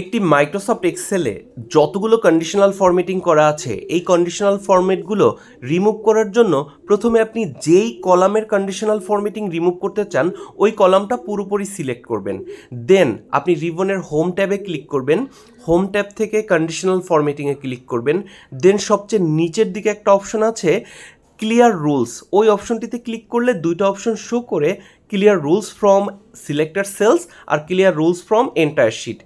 একটি মাইক্রোসফট এক্সেলে যতগুলো conditional formatting করা আছে, এই কন্ডিশনাল ফরম্যাটগুলো রিমুভ করার জন্য প্রথমে আপনি যেই কলামের কন্ডিশনাল ফরম্যাটিং রিমুভ করতে চান, ওই কলামটা পুরোপুরি সিলেক্ট করবেন। দেন আপনি রিবনের হোম ট্যাবে ক্লিক করবেন হোম ট্যাব থেকে কন্ডিশনাল ফরম্যাটিংয়ে ক্লিক করবেন। দেন সবচেয়ে নিচের দিকে একটা অপশন আছে ক্লিয়ার রুলস ওই অপশনটিতে ক্লিক করলে দুইটা অপশন শো করে clear rules from selected cells R clear rules from entire sheet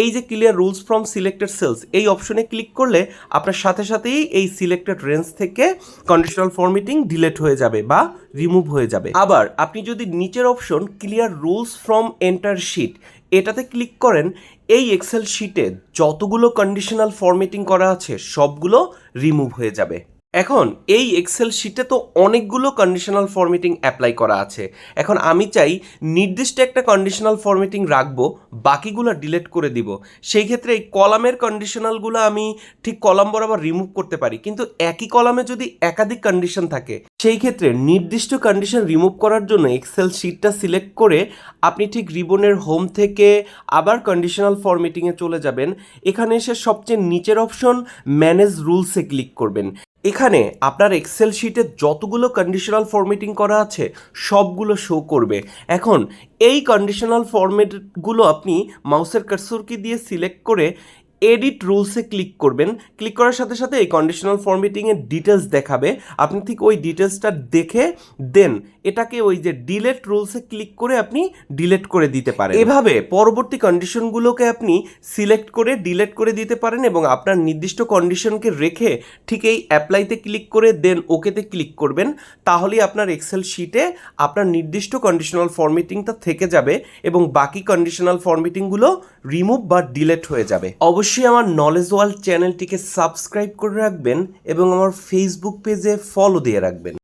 এই যে clear rules from selected cells এই অপশনে ক্লিক করলে আপনার সাথে সাথেই এই সিলেক্টেড রেঞ্জ থেকে কন্ডিশনাল ফর্মেটিং ডিলেট হয়ে যাবে বা রিমুভ হয়ে যাবে। আবার আপনি যদি নিচের option clear rules from entire sheet এটাতে ক্লিক করেন, এই এক্সেল শিটে যতগুলো কন্ডিশনাল ফর্মেটিং করা আছে, সবগুলো রিমুভ হয়ে যাবে। এখন এই এক্সেল শিটে তো অনেকগুলো কন্ডিশনাল ফরম্যাটিং অ্যাপ্লাই করা আছে। এখন আমি চাই নির্দিষ্ট একটা কন্ডিশনাল ফরম্যাটিং রাখব, বাকিগুলো ডিলিট করে দিব। সেই ক্ষেত্রে এই কলামের কন্ডিশনালগুলো আমি ঠিক কলাম বরাবর রিমুভ করতে পারি। কিন্তু একই কলামে যদি একাধিক কন্ডিশন থাকে, সেই ক্ষেত্রে নির্দিষ্ট কন্ডিশন রিমুভ করার জন্য এক্সেল শিটটা সিলেক্ট করে আপনি ঠিক রিবনের হোম থেকে আবার কন্ডিশনাল ফরম্যাটিংয়ে চলে যাবেন। এখানে এসে সবচেয়ে নিচের অপশন ম্যানেজ রুলসে ক্লিক করবেন। এখানে আপনার এক্সেল শিটে যতগুলো কন্ডিশনাল ফরম্যাটিং করা আছে, সবগুলো শো করবে। এখন এই কন্ডিশনাল ফরম্যাটগুলো আপনি মাউসের কার্সরকে দিয়ে সিলেক্ট করে এডিট রুলসে ক্লিক করবেন। ক্লিক করার সাথে সাথে এই কন্ডিশনাল ফরম্যাটিংয়ের ডিটেলস দেখাবে। আপনি ঠিক ওই ডিটেলসটা দেখে দেন। এটাকে ওই যে ডিলেট রুলসে ক্লিক করে আপনি ডিলেট করে দিতে পারেন। এভাবে পরবর্তী কন্ডিশনগুলোকে আপনি সিলেক্ট করে ডিলেট করে দিতে পারেন এবং আপনার নির্দিষ্ট কন্ডিশনকে রেখে ঠিক এই অ্যাপ্লাইতে ক্লিক করে দেন ওকেতে ক্লিক করবেন, তাহলেই আপনার এক্সেল শিটে আপনার নির্দিষ্ট কন্ডিশনাল ফরম্যাটিংটা থেকে যাবে এবং বাকি কন্ডিশনাল ফরম্যাটিংগুলো রিমুভ বা ডিলেট হয়ে যাবে। অবশ্যই আমার নলেজ ওয়ার্ল্ড চ্যানেলটিকে সাবস্ক্রাইব করে রাখবেন এবং আমার ফেসবুক পেজে ফলো দিয়ে রাখবেন।